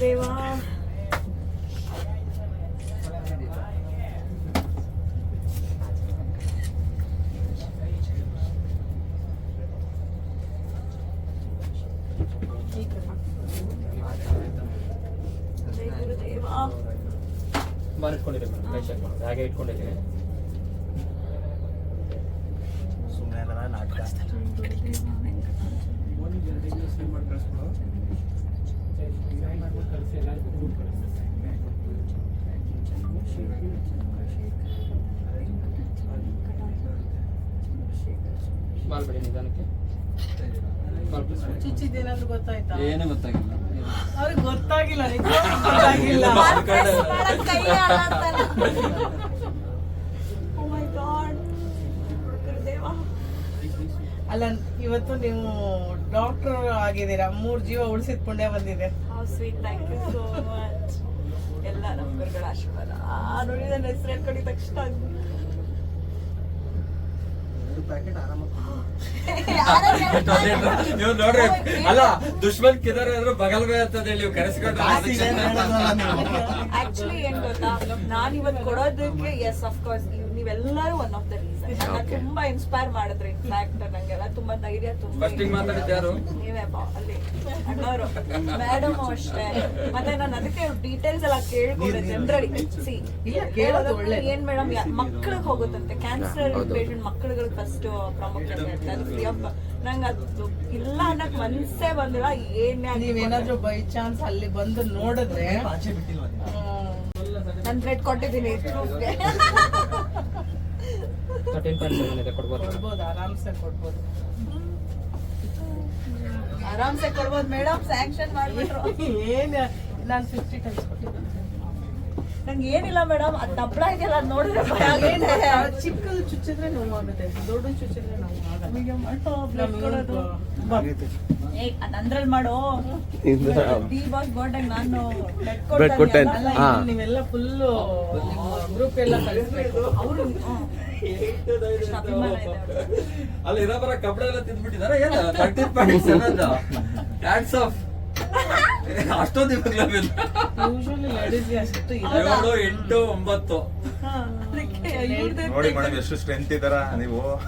ಗುರುದೇವಾ ಜೈ ಗುರುದೇವಾ bar ಇಟ್ಕೊಂಡಿದ್ದೀನಿ madam ಕೈ check ಮಾಡೋದು ಹಾಗೆ ಇಟ್ಕೊಂಡಿದ್ದೀನಿ ಸುಮ್ಮನೆ ನಾಟಕ ಮಾಡ್ಬೇಡಿ ನಿಧಾನಕ್ಕೆ. ಬಾಲ್ ಚುಚ್ಚಿದ್ದೇನಾದ್ರು ಗೊತ್ತಾಯ್ತಾ? ಏನೂ ಗೊತ್ತಾಗಿಲ್ಲ. ಅವ್ರಿಗೆ ಗೊತ್ತಾಗಿಲ್ಲ. Oh ಅಲ್ಲ ಇವತ್ತು ನೀವು ಡಾಕ್ಟರ್ ಆಗಿದ್ದೀರಾ? ಮೂರ್ ಜೀವ ಉಳಿಸಿದ ಪುಣ್ಯ ಬಂದಿದೆ ಎಲ್ಲ ನಮ್ಮ ಗುರುಗಳ ಆಶೀರ್ವಾದ. ಆ ನೋಡಿ ನನ್ನ ಹೆಸರು ಹೇಳ್ಕೊಂಡಿದ ತಕ್ಷಣ. ನೀವು ನೋಡ್ರಿ ಅಲ್ಲ ದುಶ್ಮನ್ ಕಿದಾರ ಆದ್ರೂ ಬಗಲ್ ಬೇ ಅಂತ ಹೇಳಿ ನೀವು. ಕರೆಸ್ಕೊಂಡು ಆಕ್ಚುಲಿ ಏನ್ ಗೊತ್ತಾ? ನಾನ್ ಇವತ್ ಕೊಡೋದಕ್ಕೆ ಎಸ್ ಅಫ್ ಕೋರ್ಸ್ ನೀವೆಲ್ಲರೂ ಒನ್ ಆಫ್ ದ ನನ್ನ ತುಂಬಾ ಇನ್ಸ್ಪೈರ್ ಮಾಡಿದ್ರಿ ಇನ್ಫ್ಯಾಕ್ಟ್ ನಂಗೆಲ್ಲ ತುಂಬಾ ಧೈರ್ಯ ತುಂಬಾ ನೀವೇ ಬಾ ಅಲ್ಲಿ ಅಣ್ಣವರು. ಮೇಡಮ್ ಅಷ್ಟೇ. ಮತ್ತೆ ನಾನು ಅದಕ್ಕೆ ಡೀಟೇಲ್ಸ್ ಎಲ್ಲ ಕೇಳ್ಕೊಂಡೆ ಜನರಲಿ ಸಿ. ಏನ್ ಮೇಡಮ್ ಮಕ್ಕಳಿಗೆ ಹೋಗುತ್ತಂತೆ. ಕ್ಯಾನ್ಸರ್ ಪೇಷಂಟ್ ಮಕ್ಕಳುಗಳಿಗೆ ಫಸ್ಟ್ ಪ್ರಾಮುಖ್ಯತೆ ಇರುತ್ತೆ ಅದು ಫ್ರೀ ಆಫ್ ನಂಗೆ ಅದು ಇಲ್ಲ ಅನ್ನಕ್ ಮನ್ಸೇ ಬಂದಿಲ್ಲ ಏನೇ ನೀವೇನಾದ್ರೂ ಬೈ ಚಾನ್ಸ್ ಅಲ್ಲಿ ಬಂದು ನೋಡಿದ್ರೆ ನಾನು ಥ್ರೆಡ್ ಕೊಟ್ಟಿದ್ದೀನಿ ಪ್ರೂಫ್ಗೆ ತರ್ಟೀನ್ ಪಾಯಿಂಟ್ ಸೆವೆನ್ ಇದೆ ಕೊಡ್ಬೋದು ಕೊಡ್ಬೋದು ಆರಾಮ್ಸೆ ಕೊಡ್ಬೋದು ಆರಾಮ್ಸೆ ಕೊಡ್ಬೋದು ಮೇಡಮ್ ಸ್ಯಾಂಕ್ಷನ್ ಮಾಡ್ಬಿಟ್ರು ಏನ್ ನಾನು ಫಿಫ್ಟಿ ಟೈಮ್ಸ್ ಕೊಟ್ಟಿದ್ದೀನಿ ನಂಗೆ ಏನಿಲ್ಲ ಮೇಡಮ್ ಅದು ತಪ್ಪಳ ಇದೆಯಲ್ಲ ಅದು ನೋಡಿದ್ರೆ ಭಯ ಆಗುತ್ತೆ. ಚಿಕ್ಕದು ಚುಚ್ಚಿದ್ರೆ ನೋವಾಗುತ್ತೆ ದೊಡ್ಡ ಚುಚ್ಚಿದ್ರೆ ನೋವಾಗಲ್ಲ ನಮಗೆ ಮಾಡೋ. ಬೋರ್ಡಾಗ ನಾನು ಬ್ಲಡ್ ಕೊಟ್ಟೆ. ನೀವೆಲ್ಲ ಫುಲ್ಲು ಗ್ರೂಪ್ ಎಲ್ಲ ಕಳಿಸ್ಬೇಕು. ಅವರು. ಅಲ್ಲಿ ಇರೋ ಬರೋ ಎಲ್ಲ ತಿಂದ್ಬಿಟ್ಟಿದಾರ ಏನ? ಹ್ಯಾಟ್ಸ್ ಆಫ್ ಅಷ್ಟೊಂದು ಏಳು ಎಂಟು ಒಂಬತ್ತು. ನೋಡಿ ಮೇಡಮ್ ಎಷ್ಟು ಸ್ಟ್ರೆಂತ್ ಇದಾರ ನೀವು?